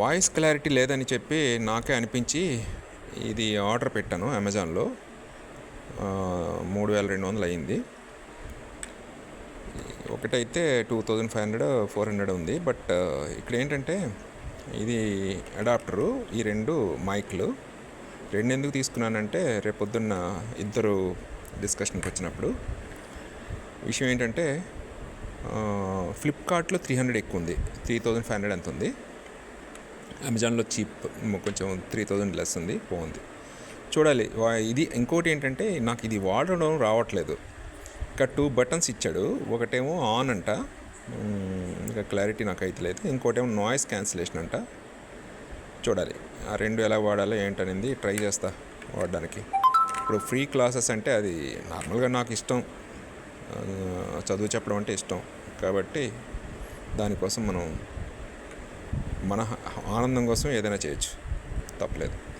Voice clarity లేదని చెప్పి నాకే అనిపించి ఇది ఆర్డర్ పెట్టాను అమెజాన్లో. మూడు వేల రెండు వందలు అయింది. ఒకటైతే two thousand five hundred four hundred ఉంది. బట్ ఇక్కడ ఏంటంటే ఇది అడాప్టరు ఈ రెండు మైక్లు. రెండు ఎందుకు తీసుకున్నానంటే రేపొద్దున్న ఇద్దరు డిస్కషన్కి వచ్చినప్పుడు. విషయం ఏంటంటే ఫ్లిప్కార్ట్లో త్రీ హండ్రెడ్ ఎక్కువ ఉంది త్రీ థౌజండ్ ఫైవ్ హండ్రెడ్ ఎంత ఉంది అమెజాన్లో చీప్ కొంచెం త్రీ థౌజండ్ లెస్ ఉంది బాగుంది. చూడాలి వా- ఇది ఇంకోటి ఏంటంటే నాకు ఇది వాడడం రావట్లేదు. ఇంకా టూ బటన్స్ ఇచ్చాడు ఒకటేమో ఆన్ అంట ఇంకా క్లారిటీ నాకు అయితే లేదు. ఇంకోటేమో నాయిస్ క్యాన్సిలేషన్ అంట. చూడాలి ఆ రెండు ఎలా వాడాలో ఏంటనేది ట్రై చేస్తా వాడడానికి. ఇప్పుడు ఫ్రీ క్లాసెస్ అంటే అది నార్మల్గా నాకు ఇష్టం. చదువు చెప్పడం అంటే ఇష్టం. కాబట్టి దానికోసం మనం మన ఆనందం కోసం ఏదైనా చేయొచ్చు. తప్పలేదు.